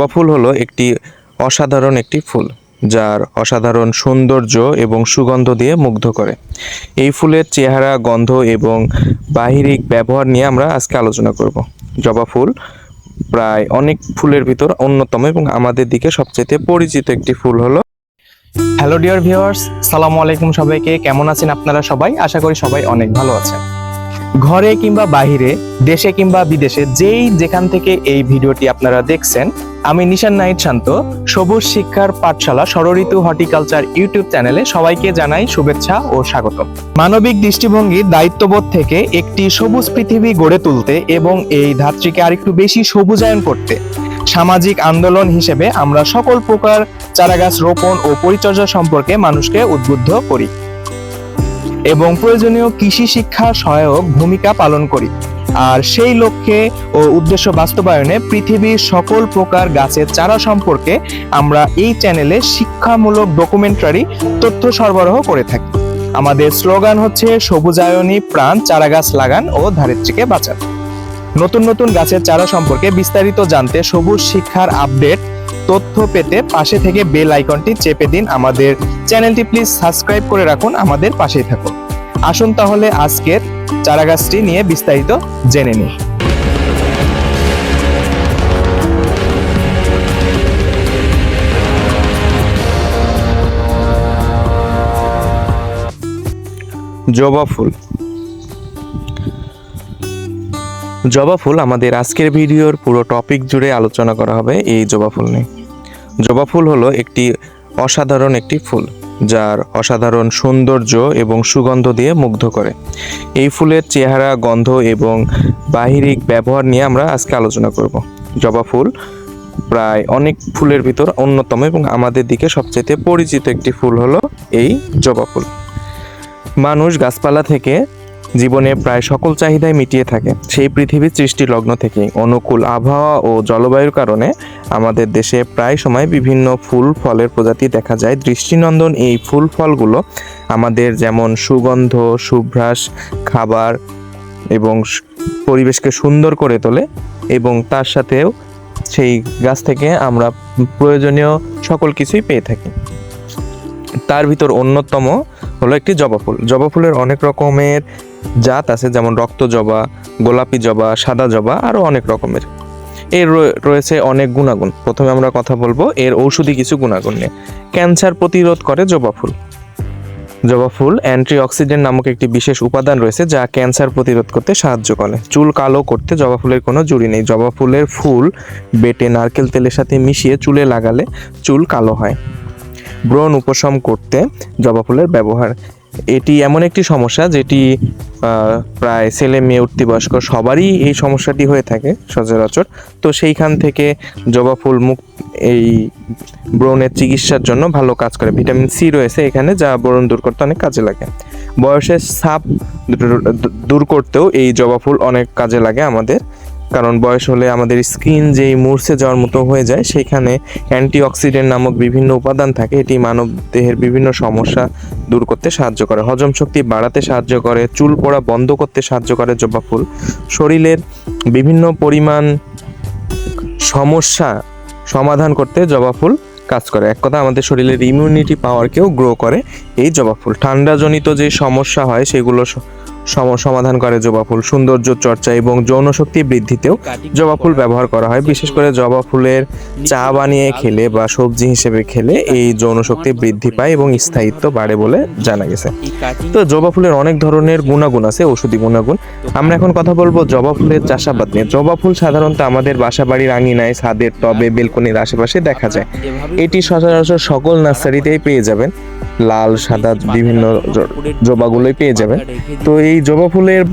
জবা ফুল হলো একটি অসাধারণ একটি ফুল, যার অসাধারণ সৌন্দর্য এবং সুগন্ধ দিয়ে মুগ্ধ করে। এই ফুলের চেহারা, গন্ধ এবং বাহিরিক ব্যবহার নিয়ে আমরা আজকে আলোচনা করব। জবা ফুল প্রায় অনেক ফুলের ভিতর অন্যতম এবং আমাদের দিকে সবচেয়ে পরিচিত একটি ফুল হলো হ্যালো ডিয়ার ভিউয়ার্স সালামু আলাইকুম সবাইকে। কেমন আছেন আপনারা সবাই? আশা করি সবাই অনেক ভালো আছেন। ঘরে কিংবা বাহিরে, দেশে কিংবা বিদেশে, যেই যেখান থেকে এই ভিডিওটি আপনারা দেখছেন আমি নিশান নাইট শান্ত, সবুজ শিক্ষার পাঠশালা ষড়ঋতু হর্টিকালচার ইউটিউব চ্যানেলে সবাইকে জানাই শুভেচ্ছা ও স্বাগত। মানবিক দৃষ্টিভঙ্গির দায়িত্ববোধ থেকে একটি সবুজ পৃথিবী গড়ে তুলতে এবং এই ধাত্রীকে আরেকটু বেশি সবুজায়ন করতে, সামাজিক আন্দোলন হিসেবে আমরা সকল প্রকার চারাগাছ রোপণ ও পরিচর্যা সম্পর্কে মানুষকে উদ্বুদ্ধ করি এবং প্রয়োজনীয় কৃষি শিক্ষা সহায়ক ভূমিকা পালন করি। আর সেই লক্ষ্যে ও উদ্দেশ্য বাস্তবায়নে পৃথিবীর সকল প্রকার গাছের চারা সম্পর্কে আমরা এই চ্যানেলে শিক্ষামূলক ডকুমেন্টারি তথ্য সরবরাহ করে থাকি। আমাদের স্লোগান হচ্ছে সবুজায়নী প্রাণ চারাগাছ লাগান ও ধারিত্রীকে বাঁচান। নতুন নতুন গাছের চারা সম্পর্কে বিস্তারিত জানতে সবুজ শিক্ষার আপডেট, তথ্য পেতে পাশে থেকে বেল আইকনটি চেপে দিন আমাদের চ্যানেলটি। প্লিজ সাবস্ক্রাইব করে রাখুন আমাদের পাশেই থাকুন। আসুন তাহলে আজকের চারাগাছটি নিয়ে বিস্তারিত জেনে নিই। জবা ফুল। জবা ফুল আমাদের আজকের ভিডিওর পুরো টপিক জুড়ে আলোচনা করা হবে এই জবা ফুল নিয়ে। জবা ফুল হলো একটি অসাধারণ একটি ফুল। যার অসাধারণ সৌন্দর্য এবং সুগন্ধ দিয়ে মুগ্ধ করে। এই ফুলের চেহারা, গন্ধ এবং বাহিরিক ব্যবহার নিয়ে আমরা আজকে আলোচনা করব। জবা ফুল প্রায় অনেক ফুলের ভিতর অন্যতম এবং আমাদের দিকে সবচেয়ে পরিচিত একটি ফুল হলো এই জবা ফুল। মানুষ গাছপালা থেকে জীবনে প্রায় সকল চাহিদাই মিটিয়ে থাকে। সেই পৃথিবীর সৃষ্টি লগ্ন থেকেই অনুকূল আবহাওয়া ও জলবায়ুর কারণে আমাদের দেশে প্রায় সময় বিভিন্ন ফুল ফলের প্রজাতি দেখা যায়। দৃষ্টিনন্দন এই ফুল ফলগুলো আমাদের যেমন সুগন্ধ, সুভ্রাস, খাবার এবং পরিবেশকে সুন্দর করে তোলে এবং তার সাথেও সেই গাছ থেকে আমরা প্রয়োজনীয় সকল কিছুই পেয়ে থাকি। তার ভিতর অন্যতম হলো একটি জবা ফুল। জবা ফুলের অনেক রকমের জাত আছে, যেমন রক্ত জবা, গোলাপি জবা, সাদা জবা, আরও অনেক রকমের। এর রয়েছে অনেক গুণাগুণ। প্রথমে আমরা কথা বলব এর ঔষধি কিছু গুণাগুণ নিয়ে। ক্যান্সার প্রতিরোধ করে জবা ফুল। জবা ফুল অ্যান্টি অক্সিডেন্ট নামক একটি বিশেষ উপাদান রয়েছে যা ক্যান্সার প্রতিরোধ করতে সাহায্য করে। চুল কালো করতে জবা ফুলের কোনো জুড়ি নেই। জবা ফুলের ফুল বেটে নারকেল তেলের সাথে মিশিয়ে চুলে লাগালে চুল কালো হয়। ব্রণ উপশম করতে জবা ফুলের ব্যবহার। এটি এমন একটি সমস্যা যেটি প্রায় ছেলে মেয়ে উঠতি বয়স্ক সবারই এই সমস্যাটি হয়ে থাকে সচরাচর। তো সেইখান থেকে জবা ফুল মুখ এই ব্রণের চিকিৎসার জন্য ভালো কাজ করে। ভিটামিন সি রয়েছে এখানে, যা ব্রণ দূর করতে অনেক কাজে লাগে। বয়সের দূর- দূর করতেও এই জবা ফুল অনেক কাজে লাগে আমাদের। কারণ বয়স হলে আমাদের স্কিন যেই মূর্ছে যাওয়ার মতো হয়ে যায়, সেখানে অ্যান্টিঅক্সিডেন্ট নামক বিভিন্ন উপাদান থাকে। এটি মানব দেহের বিভিন্ন সমস্যা দূর করতে সাহায্য করে। হজম শক্তি বাড়াতে সাহায্য করে, চুল পড়া বন্ধ করতে সাহায্য করে জবা ফুল। শরীরের বিভিন্ন পরিমাণ সমস্যা সমাধান করতে জবা ফুল কাজ করে। এক কথা, আমাদের শরীরের ইমিউনিটি পাওয়ারকেও গ্রো করে এই জবা ফুল। ঠান্ডাজনিত যে সমস্যা হয়, সেগুলো সমাধান করে জবা ফুল। সৌন্দর্য চর্চা এবং যৌন শক্তি বৃদ্ধিতেও জবা ফুল ব্যবহার করা হয়। বিশেষ করে জবা ফুলের চা বানিয়ে খেলে বা সবজি হিসেবে খেলে এই যৌন শক্তি বৃদ্ধি পায় এবং স্থায়িত্ব বাড়ে বলে জানা গেছে। তো জবা ফুলের অনেক ধরনের গুণাগুণ আছে ওষুধি গুণাগুণ। আমরা এখন কথা বলব জবা ফুলের চাষাবাদ নিয়ে। জবা ফুল সাধারণত আমাদের বাসা বাড়ির আঙিনায়, ছাদের টবে, বেলকনির আশেপাশে দেখা যায়। এটি সচরাচর সকল নার্সারিতেই পেয়ে যাবেন। লাল সাদা বিভিন্ন জবাগুলোই পেয়ে যাবেন। তো এই জবা ফুলের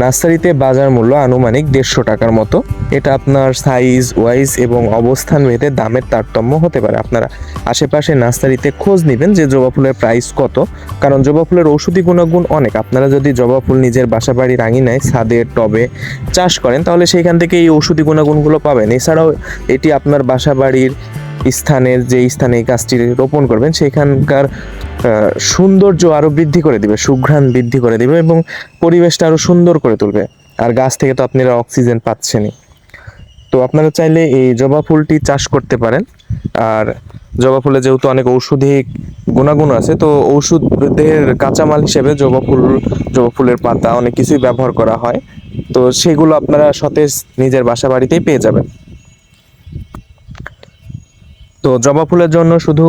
নার্সারিতে বাজার মূল্য আনুমানিক দেড়শো টাকার মতো। এটা আপনার সাইজ ওয়াইজ এবং অবস্থান ভেদে দামের তারতম্য হতে পারে। আপনারা আশেপাশে নার্সারিতে খোঁজ নেবেন যে জবা ফুলের প্রাইস কত। কারণ জবা ফুলের ঔষধি গুণাগুণ অনেক। আপনারা যদি জবা ফুল নিজের বাসা বাড়ির আঙিনায় ছাদের টবে চাষ করেন তাহলে সেইখান থেকে এই ঔষধি গুণাগুণগুলো পাবেন। এছাড়াও এটি আপনার বাসা বাড়ির স্থানের যে স্থানে এই গাছটি রোপণ করবেন, সেখানকার সৌন্দর্য আরও বৃদ্ধি করে দিবে, সুঘ্রাণ বৃদ্ধি করে দিবে এবং পরিবেশটা আরও সুন্দর করে তুলবে। আর গাছ থেকে তো আপনারা অক্সিজেন পাচ্ছেনই। তো আপনারা চাইলে এই জবা ফুলটি চাষ করতে পারেন। আর জবা ফুলে যেহেতু অনেক ঔষধি গুণাগুণ আছে, তো ওষুধের কাঁচামাল হিসেবে জবা ফুল, জবা ফুলের পাতা অনেক কিছুই ব্যবহার করা হয়। তো সেগুলো আপনারা সতেজ নিজের বাসা বাড়িতেই পেয়ে যাবেন। তো জবা ফুলের জন্য শুধু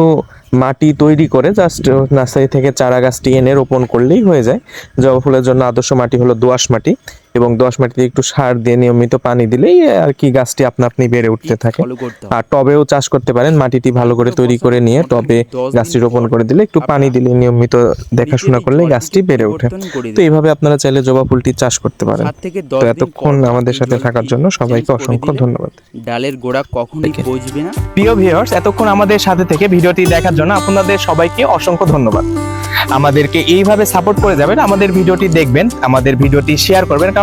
মাটি তৈরি করে জাস্ট নার্সারি থেকে চারা গাছটি এনে রোপণ করলেই হয়ে যায়। জবা ফুলের জন্য আদর্শ মাটি হলো দোয়াশ মাটি। এবং দোআঁশ মাটিতে একটু সার দিয়ে নিয়মিত পানি দিলেই আর কি গাছটি আপনা আপনি বেড়ে উঠতে থাকে। আর টবেও চাষ করতে পারেন মাটিটি ভালো করে তৈরি করে নিয়ে টবে গাছটি রোপণ করে দিলে একটু পানি দিলে নিয়মিত দেখাশোনা করলে গাছটি বেড়ে ওঠে। তো এইভাবে আপনারা চাইলে জবা ফুলটি চাষ করতে পারেন। তো এতক্ষণ আমাদের সাথে থাকার জন্য সবাইকে অসংখ্য ধন্যবাদ। ডালের গোড়া কখনোই। পচবে না। প্রিয় ভিউয়ার্স এতক্ষণ আমাদের সাথে থেকে ভিডিওটি দেখার জন্য আপনাদের সবাইকে অসংখ্য ধন্যবাদ। আমাদেরকে এইভাবে সাপোর্ট করে যাবেন আমাদের ভিডিওটি দেখবেন আমাদের ভিডিওটি শেয়ার করবেন কারণ